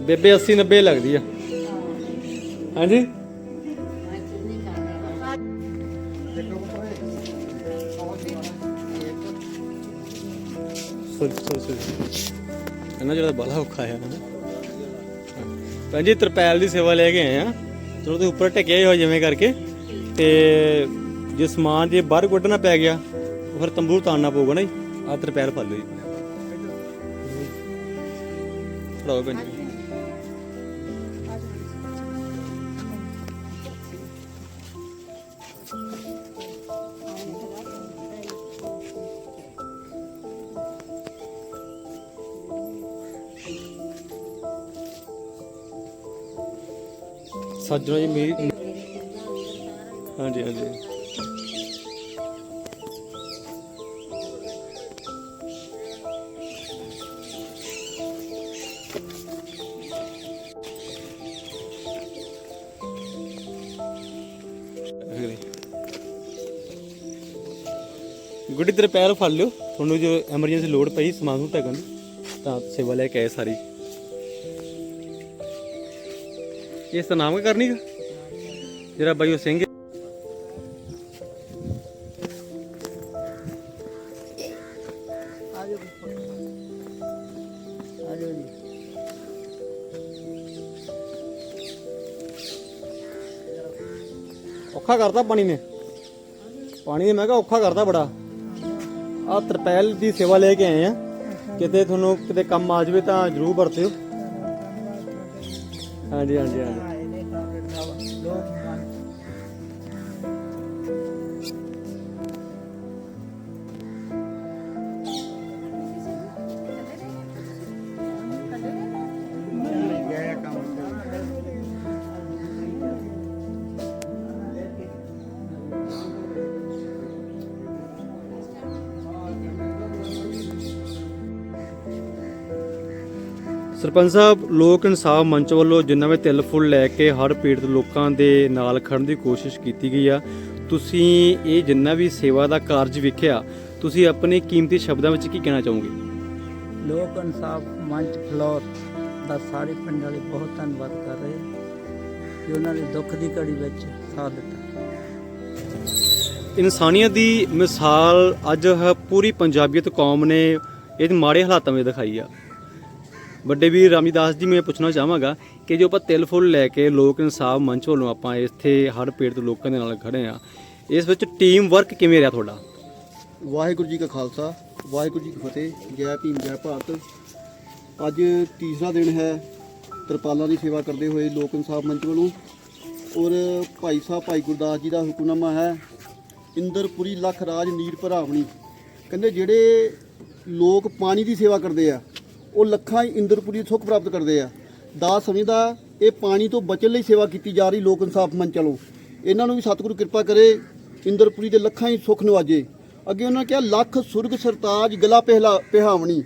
ਬੇਬੇ 80 90 ਲੱਗਦੀ ਆ। ਹਾਂਜੀ? Sorry sorry sorry. ਇਹਨਾਂ ਜਿਹੜਾ ਬਾਲਾ ਔਖਾ ਆ ਨਾ। ਭੈਣ ਜੀ ਤਰਪੈਲ ਦੀ ਸੇਵਾ ਲੈ ਕੇ ਆਏ ਆ ਚਲੋ ਤੇ ਉੱਪਰ ਟਕਿਆ ਹੋ ਜਿਵੇਂ ਕਰਕੇ। ਤੇ ਜੇ ਸਮਾਨ ਜੇ ਬਾਹਰ ਕੱਢਣਾ ਪੈ ਗਿਆ ਫਿਰ ਤੰਬੂ ਤਾਣਨਾ ਪਊਗਾ ਨਾ ਜੀ। ਆ ਤਰਪੈਲ ਫੜ ਲਓ ਜੀ। ਫੜਾਓ ਭੈਣ ਜੀ। ਸੱਜਣੋ ਜੀ ਮੇਰੀ ਹਾਂਜੀ ਹਾਂਜੀ। ਅਗਲੇ। ਗੁੱਡੀ, ਤੇਰੇ ਪੈਰ ਫੜ ਲਿਓ। ਤੁਹਾਨੂੰ ਜੋ ਐਮਰਜੈਂਸੀ ਲੋੜ ਪਈ, ਸਮਾਨ ਨੂੰ ਢਕਣ ਤਾਂ ਸੇਵਾ ਲੈ ਕੇ ਆਏ ਸਾਰੀ। ਇਸ ਦਾ ਨਾਮ ਕੀ ਕਰਨੀ ਗਾ? ਜਿਹੜਾ ਬਾਈ ਉਹ ਸਿੰਘ ਔਖਾ ਕਰਤਾ ਪਾਣੀ ਨੇ। ਪਾਣੀ ਨੇ, ਮੈਂ ਕਿਹਾ ਔਖਾ ਕਰਤਾ ਬੜਾ। ਆ ਤਰਪੈਲ ਦੀ ਸੇਵਾ ਲੈ ਕੇ ਆਏ ਆ। ਕਿਤੇ ਤੁਹਾਨੂੰ ਕਿਤੇ ਕੰਮ ਆ ਜਾਵੇ ਤਾਂ ਜਰੂਰ ਵਰਤਿਓ। ਹਾਂਜੀ ਹਾਂਜੀ ਹਾਂਜੀ। ਗਿਆ ਸਰਪੰਚ ਸਾਹਿਬ ਲੋਕ ਇਨਸਾਫ ਮੰਚ ਵੱਲੋਂ ਜਿੰਨਾ ਵੀ ਤਿਲ ਫੁੱਲ ਲੈ ਕੇ ਹਰ ਪੀੜਤ ਲੋਕਾਂ ਦੇ ਨਾਲ ਖੜਨ ਦੀ ਕੋਸ਼ਿਸ਼ ਕੀਤੀ ਗਈ ਆ ਤੁਸੀਂ ਇਹ ਜਿੰਨਾ ਵੀ ਸੇਵਾ ਦਾ ਕਾਰਜ ਵੇਖਿਆ ਤੁਸੀਂ ਆਪਣੇ ਕੀਮਤੀ ਸ਼ਬਦਾਂ ਵਿੱਚ ਕੀ ਕਹਿਣਾ ਚਾਹੋਗੇ? ਲੋਕ ਇਨਸਾਫ ਮੰਚ ਫਲੋਰ ਦਾ ਸਾਰੇ ਪਿੰਡ ਵਾਲੇ ਬਹੁਤ ਧੰਨਵਾਦ ਕਰ ਰਹੇ ਕਿ ਉਹਨਾਂ ਨੇ ਦੁੱਖ ਦੀ ਘੜੀ ਵਿੱਚ ਸਾਥ ਦਿੱਤਾ। ਇਨਸਾਨੀਅਤ ਦੀ ਮਿਸਾਲ ਅੱਜ ਪੂਰੀ ਪੰਜਾਬੀਅਤ ਕੌਮ ਨੇ ਇਹ ਮਾੜੇ ਹਾਲਾਤਾਂ ਵਿੱਚ ਦਿਖਾਈ ਆ। ਵੱਡੇ ਵੀਰ ਰਾਮੀਦਾਸ ਜੀ, ਮੈਂ ਪੁੱਛਣਾ ਚਾਹਾਂਗਾ ਕਿ ਜੋ ਆਪਾਂ ਤਿਲ ਫੁੱਲ ਲੈ ਕੇ ਲੋਕ ਇਨਸਾਫ ਮੰਚ ਵੱਲੋਂ ਆਪਾਂ ਇੱਥੇ ਹੜ ਪੀੜਤ ਲੋਕਾਂ ਦੇ ਨਾਲ ਖੜੇ ਆ ਇਸ ਵਿੱਚ ਟੀਮ ਵਰਕ ਕਿਵੇਂ ਰਿਹਾ ਤੁਹਾਡਾ? ਵਾਹਿਗੁਰੂ ਜੀ ਕਾ ਖਾਲਸਾ, ਵਾਹਿਗੁਰੂ ਜੀ ਕੀ ਫਤਿਹ, ਜੈ ਭੀਮ, ਜੈ ਭਾਰਤ। ਅੱਜ ਤੀਸਰਾ ਦਿਨ ਹੈ ਤਰਪਾਲਾਂ ਦੀ ਸੇਵਾ ਕਰਦੇ ਹੋਏ ਲੋਕ ਇਨਸਾਫ ਮੰਚ ਵੱਲੋਂ ਔਰ ਭਾਈ ਸਾਹਿਬ, ਭਾਈ ਗੁਰਦਾਸ ਜੀ ਦਾ ਹੁਕਮਨਾਮਾ ਹੈ, ਇੰਦਰਪੁਰੀ ਲੱਖ ਰਾਜ, ਨੀਰ ਭਰਾਵਣੀ। ਕਹਿੰਦੇ ਜਿਹੜੇ ਲੋਕ ਪਾਣੀ ਦੀ ਸੇਵਾ ਕਰਦੇ ਆ ਉਹ ਲੱਖਾਂ ਹੀ ਇੰਦਰਪੁਰੀ ਸੁੱਖ ਪ੍ਰਾਪਤ ਕਰਦੇ ਆ। ਦਾਸ ਸਮਝਦਾ, ਇਹ ਪਾਣੀ ਤੋਂ ਬਚਣ ਲਈ ਸੇਵਾ ਕੀਤੀ ਜਾ ਰਹੀ ਲੋਕ ਇਨਸਾਫ ਮੰਚ ਵੱਲੋਂ। ਇਹਨਾਂ ਨੂੰ ਵੀ ਸਤਿਗੁਰੂ ਕਿਰਪਾ ਕਰੇ, ਇੰਦਰਪੁਰੀ ਦੇ ਲੱਖਾਂ ਹੀ ਸੁੱਖ ਨਵਾਜੇ। ਅੱਗੇ ਉਹਨਾਂ ਕਿਹਾ, ਲੱਖ ਸੁਰਗ ਸਰਤਾਜ ਗਲਾ ਪਹਿਲਾ ਪਿਹਾਵਣੀ।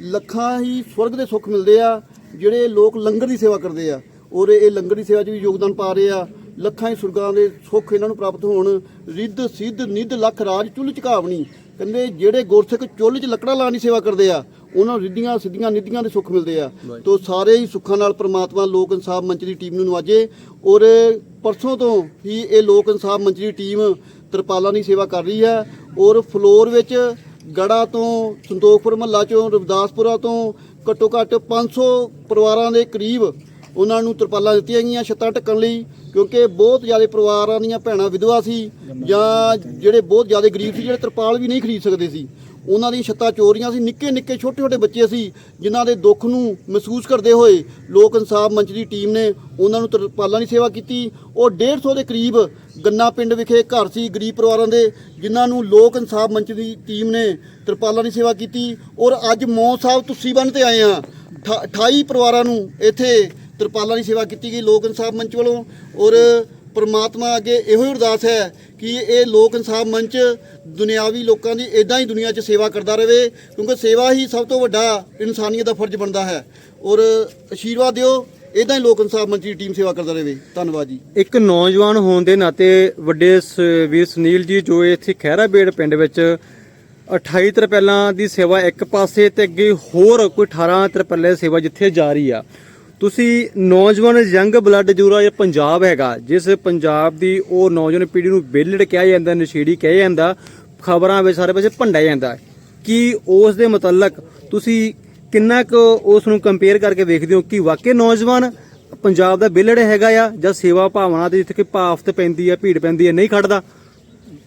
ਲੱਖਾਂ ਹੀ ਸਵਰਗ ਦੇ ਸੁੱਖ ਮਿਲਦੇ ਆ, ਜਿਹੜੇ ਲੋਕ ਲੰਗਰ ਦੀ ਸੇਵਾ ਕਰਦੇ ਆ। ਔਰ ਇਹ ਲੰਗਰ ਦੀ ਸੇਵਾ 'ਚ ਵੀ ਯੋਗਦਾਨ ਪਾ ਰਹੇ ਆ। ਲੱਖਾਂ ਹੀ ਸੁਰਗਾਂ ਦੇ ਸੁੱਖ ਇਹਨਾਂ ਨੂੰ ਪ੍ਰਾਪਤ ਹੋਣ। ਰਿੱਧ, ਸਿੱਧ, ਨਿੱਧ, ਲੱਖ, ਰਾਜ, ਚੁੱਲ੍ਹ ਚਕਾਵਣੀ ਕਹਿੰਦੇ, ਜਿਹੜੇ ਗੁਰਸਿੱਖ ਚੁੱਲ੍ਹ 'ਚ ਲੱਕੜਾਂ ਲਾਉਣ ਦੀ ਸੇਵਾ ਕਰਦੇ ਆ ਉਹਨਾਂ ਨੂੰ ਰਿੱਧੀਆਂ ਸਿੱਧੀਆਂ ਨਿੱਧੀਆਂ ਦੇ ਸੁੱਖ ਮਿਲਦੇ ਆ। ਤੋ ਸਾਰੇ ਹੀ ਸੁੱਖਾਂ ਨਾਲ ਪ੍ਰਮਾਤਮਾ ਲੋਕ ਇਨਸਾਫ ਮੰਚ ਦੀ ਟੀਮ ਨੂੰ ਨਵਾਜੇ ਔਰ ਪਰਸੋਂ ਤੋਂ ਹੀ ਇਹ ਲੋਕ ਇਨਸਾਫ ਮੰਚ ਦੀ ਟੀਮ ਤਰਪਾਲਾਂ ਦੀ ਸੇਵਾ ਕਰ ਰਹੀ ਹੈ ਔਰ ਫਲੋਰ ਵਿੱਚ ਗੜਾ ਤੋਂ ਸੰਤੋਖਪੁਰ ਮਹੱਲਾ ਚੋਂ ਰਵਿਦਾਸਪੁਰਾ ਤੋਂ ਘੱਟੋ ਘੱਟ 500 ਪਰਿਵਾਰਾਂ ਦੇ ਕਰੀਬ ਉਹਨਾਂ ਨੂੰ ਤਰਪਾਲਾਂ ਦਿੱਤੀਆਂ ਗਈਆਂ ਛੱਤਾਂ ਢੱਕਣ ਲਈ ਕਿਉਂਕਿ ਬਹੁਤ ਜ਼ਿਆਦਾ ਪਰਿਵਾਰਾਂ ਦੀਆਂ ਭੈਣਾਂ ਵਿਧਵਾ ਸੀ ਜਾਂ ਜਿਹੜੇ ਬਹੁਤ ਜ਼ਿਆਦਾ ਗਰੀਬ ਸੀ ਜਿਹੜੇ ਤਰਪਾਲ ਵੀ ਨਹੀਂ ਖਰੀਦ ਸਕਦੇ ਸੀ। ਉਹਨਾਂ ਦੀਆਂ ਛੱਤਾਂ ਚੋਰੀਆਂ ਸੀ। ਨਿੱਕੇ ਨਿੱਕੇ ਛੋਟੇ ਛੋਟੇ ਬੱਚੇ ਸੀ ਜਿਨ੍ਹਾਂ ਦੇ ਦੁੱਖ ਨੂੰ ਮਹਿਸੂਸ ਕਰਦੇ ਹੋਏ ਲੋਕ ਇਨਸਾਫ ਮੰਚ ਦੀ ਟੀਮ ਨੇ ਉਹਨਾਂ ਨੂੰ ਤਰਪਾਲਾਂ ਦੀ ਸੇਵਾ ਕੀਤੀ। ਉਹ 150 ਦੇ ਕਰੀਬ ਗੰਨਾ ਪਿੰਡ ਵਿਖੇ ਘਰ ਸੀ ਗਰੀਬ ਪਰਿਵਾਰਾਂ ਦੇ, ਜਿਨ੍ਹਾਂ ਨੂੰ ਲੋਕ ਇਨਸਾਫ ਮੰਚ ਦੀ ਟੀਮ ਨੇ ਤਰਪਾਲਾਂ ਦੀ ਸੇਵਾ ਕੀਤੀ। ਔਰ ਅੱਜ ਮੌ ਸਾਹਿਬ ਤੁਸੀਂ ਬੰਨ ਤੇ ਆਏ ਆ। 28 ਪਰਿਵਾਰਾਂ ਨੂੰ ਇੱਥੇ ਤਰਪਾਲਾਂ ਦੀ ਸੇਵਾ ਕੀਤੀ ਗਈ ਲੋਕ ਇਨਸਾਫ ਮੰਚ ਵੱਲੋਂ। ਔਰ ਪਰਮਾਤਮਾ ਅੱਗੇ ਇਹੋ ਹੀ ਅਰਦਾਸ ਹੈ ਕਿ ਇਹ ਲੋਕ ਇਨਸਾਫ ਮੰਚ ਦੁਨਿਆਵੀ ਲੋਕਾਂ ਦੀ ਇਦਾਂ ਹੀ ਦੁਨੀਆ 'ਚ ਸੇਵਾ ਕਰਦਾ ਰਹੇ, ਕਿਉਂਕਿ ਸੇਵਾ ਹੀ ਸਭ ਤੋਂ ਵੱਡਾ ਇਨਸਾਨੀਅਤ ਦਾ ਫਰਜ਼ ਬਣਦਾ ਹੈ। ਔਰ ਅਸ਼ੀਰਵਾਦ ਦਿਓ ਇਦਾਂ ਹੀ ਲੋਕ ਇਨਸਾਫ ਮੰਚ ਦੀ ਟੀਮ ਸੇਵਾ ਕਰਦਾ ਰਹੇ। ਧੰਨਵਾਦ ਜੀ। ਇੱਕ ਨੌਜਵਾਨ ਹੋਣ ਦੇ ਨਾਤੇ ਵੱਡੇ ਸ- ਵੀਰ ਸੁਨੀਲ ਜੀ, ਜੋ ਇੱਥੇ ਖਹਿਰਾ ਪਿੰਡ ਵਿੱਚ 28 ਤਰਪੈਲਾਂ ਦੀ ਸੇਵਾ ਇੱਕ ਪਾਸੇ ਤੇ ਅੱਗੇ ਹੋਰ ਕੋਈ 18 ਦੀ ਸੇਵਾ ਜਿੱਥੇ ਜਾਰੀ ਆ। ਤੁਸੀਂ ਨੌਜਵਾਨ ਯੰਗ ਬਲੱਡ ਜੂਰਾ ਜਾਂ ਪੰਜਾਬ ਹੈਗਾ, ਜਿਸ ਪੰਜਾਬ ਦੀ ਉਹ ਨੌਜਵਾਨ ਪੀੜ੍ਹੀ ਨੂੰ ਬੇਲੜ ਕਿਹਾ ਜਾਂਦਾ, ਨਸ਼ੇੜੀ ਕਿਹਾ ਜਾਂਦਾ, ਖਬਰਾਂ ਵਿੱਚ ਸਾਰੇ ਪਾਸੇ ਭੰਡਿਆ ਜਾਂਦਾ। ਕਿ ਉਸ ਦੇ ਮੁਤਲਕ ਤੁਸੀਂ ਕਿੰਨਾ ਕੁ ਉਸ ਨੂੰ ਕੰਪੇਅਰ ਕਰਕੇ ਵੇਖਦੇ ਹੋ ਕਿ ਵਾਕਈ ਨੌਜਵਾਨ ਪੰਜਾਬ ਦਾ ਬਿਲੜ ਹੈਗਾ ਆ, ਜਾਂ ਸੇਵਾ ਭਾਵਨਾ ਤੇ ਜਿੱਥੇ ਕਿ ਭਾਫਤ ਪੈਂਦੀ ਆ, ਭੀੜ ਪੈਂਦੀ ਆ, ਨਹੀਂ ਖੜਦਾ?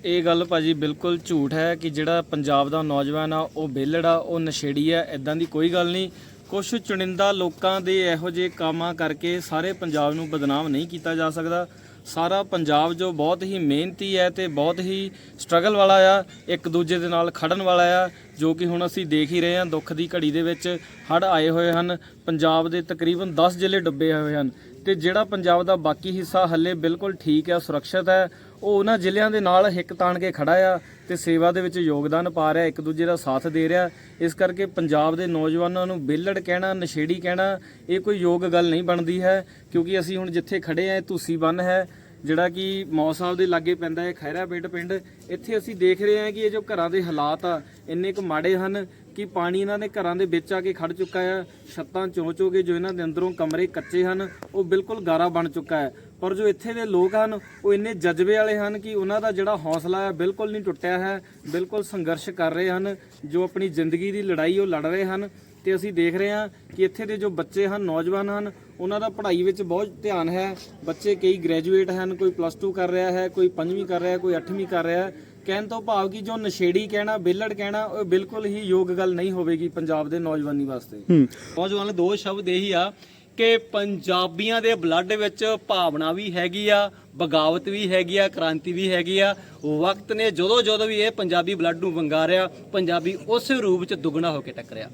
ਇਹ ਗੱਲ ਭਾਜੀ ਬਿਲਕੁਲ ਝੂਠ ਹੈ ਕਿ ਜਿਹੜਾ ਪੰਜਾਬ ਦਾ ਨੌਜਵਾਨ ਆ, ਉਹ ਬੇਲੜ ਆ, ਉਹ ਨਸ਼ੇੜੀ ਆ ਇਦਾਂ ਦੀ ਕੋਈ ਗੱਲ ਨਹੀਂ। ਕੁਝ ਚੁਣਿੰਦਾ ਲੋਕਾਂ ਦੇ ਇਹੋ ਜਿਹੇ ਕੰਮਾਂ ਕਰਕੇ ਸਾਰੇ ਪੰਜਾਬ ਨੂੰ ਬਦਨਾਮ ਨਹੀਂ ਕੀਤਾ ਜਾ ਸਕਦਾ। ਸਾਰਾ ਪੰਜਾਬ ਜੋ ਬਹੁਤ ਹੀ ਮਿਹਨਤੀ ਹੈ ਤੇ ਬਹੁਤ ਹੀ ਸਟਰਗਲ ਵਾਲਾ ਆ, ਇੱਕ ਦੂਜੇ ਦੇ ਨਾਲ ਖੜਨ ਵਾਲਾ ਆ, ਜੋ ਕਿ ਹੁਣ ਅਸੀਂ ਦੇਖ ਹੀ ਰਹੇ ਹਾਂ ਦੁੱਖ ਦੀ ਘੜੀ ਦੇ ਵਿੱਚ ਹੜ੍ਹ ਆਏ ਹੋਏ ਹਨ। ਪੰਜਾਬ ਦੇ ਤਕਰੀਬਨ 10 ਜ਼ਿਲ੍ਹੇ ਡੁੱਬੇ ਹੋਏ ਹਨ ਤੇ ਜਿਹੜਾ ਪੰਜਾਬ ਦਾ ਬਾਕੀ ਹਿੱਸਾ ਹੱਲੇ ਬਿਲਕੁਲ ਠੀਕ ਹੈ, ਸੁਰੱਖਿਅਤ ਹੈ। ਉਹ ਉਹਨਾਂ ਜ਼ਿਲ੍ਹਿਆਂ ਦੇ ਨਾਲ ਹਿੱਕ ਤਾਣ ਕੇ ਖੜਾ ਆ ਤੇ ਸੇਵਾ ਦੇ ਵਿੱਚ ਯੋਗਦਾਨ ਪਾ ਰਿਹਾ, ਇੱਕ ਦੂਜੇ ਦਾ ਸਾਥ ਦੇ ਰਿਹਾ। ਇਸ ਕਰਕੇ ਪੰਜਾਬ ਦੇ ਨੌਜਵਾਨਾਂ ਨੂੰ ਬੇਲੜ ਕਹਿਣਾ, ਨਸ਼ੇੜੀ ਕਹਿਣਾ, ਇਹ ਕੋਈ ਯੋਗ ਗੱਲ ਨਹੀਂ ਬਣਦੀ ਹੈ, ਕਿਉਂਕਿ ਅਸੀਂ ਹੁਣ ਜਿੱਥੇ ਖੜੇ ਆ, ਇਹ ਧੂਸੀ ਬੰਨ ਹੈ। ਜਿਹੜਾ ਕਿ ਮੌ ਸਾਹਿਬ ਦੇ ਲਾਗੇ ਪੈਂਦਾ ਹੈ ਖੈਰਾ ਬੇਟ ਪਿੰਡ, ਇੱਥੇ ਅਸੀਂ ਦੇਖ ਰਹੇ ਹਾਂ ਕਿ ਇਹ ਜੋ ਘਰਾਂ ਦੇ ਹਾਲਾਤ ਆ, ਇੰਨੇ ਕੁ ਮਾੜੇ ਹਨ। ਕਿ ਪਾਣੀ ਇਹਨਾਂ ਦੇ ਘਰਾਂ ਦੇ ਵਿੱਚ ਆ ਕੇ ਖੜ ਚੁੱਕਾ ਹੈ। ਛੱਤਾਂ ਚੋਂ ਚੋ ਕੇ ਜੋ ਇਹਨਾਂ ਦੇ ਅੰਦਰੋਂ ਕਮਰੇ ਕੱਚੇ ਹਨ, ਉਹ ਬਿਲਕੁਲ ਗਾਰਾ ਬਣ ਚੁੱਕਾ ਹੈ। ਪਰ ਜੋ ਇੱਥੇ ਦੇ ਲੋਕ ਹਨ, ਉਹ ਇੰਨੇ ਜਜ਼ਬੇ ਵਾਲੇ ਹਨ ਕਿ ਉਹਨਾਂ ਦਾ ਜਿਹੜਾ ਹੌਸਲਾ ਹੈ, ਬਿਲਕੁਲ ਨਹੀਂ ਟੁੱਟਿਆ ਹੈ। ਬਿਲਕੁਲ ਸੰਘਰਸ਼ ਕਰ ਰਹੇ ਹਨ, ਜੋ ਆਪਣੀ ਜ਼ਿੰਦਗੀ ਦੀ ਲੜਾਈ ਉਹ ਲੜ ਰਹੇ ਹਨ। ਤੇ ਅਸੀਂ ਦੇਖ ਰਹੇ ਹਾਂ ਕਿ ਇੱਥੇ ਦੇ ਜੋ ਬੱਚੇ ਹਨ, ਨੌਜਵਾਨ ਹਨ, ਉਹਨਾਂ ਦਾ ਪੜ੍ਹਾਈ ਵਿੱਚ ਬਹੁਤ ਧਿਆਨ ਹੈ। ਬੱਚੇ ਕਈ ਗ੍ਰੈਜੂਏਟ ਹਨ, ਕੋਈ ਪਲੱਸ 2 ਕਰ ਰਿਹਾ ਹੈ, ਕੋਈ 5ਵੀਂ ਕਰ ਰਿਹਾ ਹੈ, ਕੋਈ 8ਵੀਂ ਕਰ ਰਿਹਾ ਹੈ। ਕਹਿਣ ਤੋਂ ਭਾਵ ਕਿ ਜੋ ਨਸ਼ੇੜੀ ਕਹਿਣਾ ਬੇਲੜ ਕਹਿਣਾ ਉਹ ਬਿਲਕੁਲ ਹੀ ਯੋਗ ਗੱਲ ਨਹੀਂ ਹੋਵੇਗੀ ਪੰਜਾਬ ਦੇ ਨੌਜਵਾਨੀ ਵਾਸਤੇ। ਨੌਜਵਾਨ ਦੇ ਦੋ ਸ਼ਬਦ ਇਹੀ ਆ ਕਿ ਪੰਜਾਬੀਆਂ ਦੇ ਬਲੱਡ ਵਿੱਚ ਭਾਵਨਾ ਵੀ ਹੈਗੀ ਆ ਬਗਾਵਤ ਵੀ ਹੈਗੀ ਆ ਕ੍ਰਾਂਤੀ ਵੀ ਹੈਗੀ ਆ। ਵਕਤ ਨੇ ਜਦੋਂ ਜਦੋਂ ਵੀ ਇਹ ਪੰਜਾਬੀ ਬਲੱਡ ਨੂੰ ਵੰਗਾਰਿਆ ਪੰਜਾਬੀ ਉਸੇ ਰੂਪ ਚ ਦੁੱਗਣਾ ਹੋ ਕੇ ਟੱਕਰਿਆ।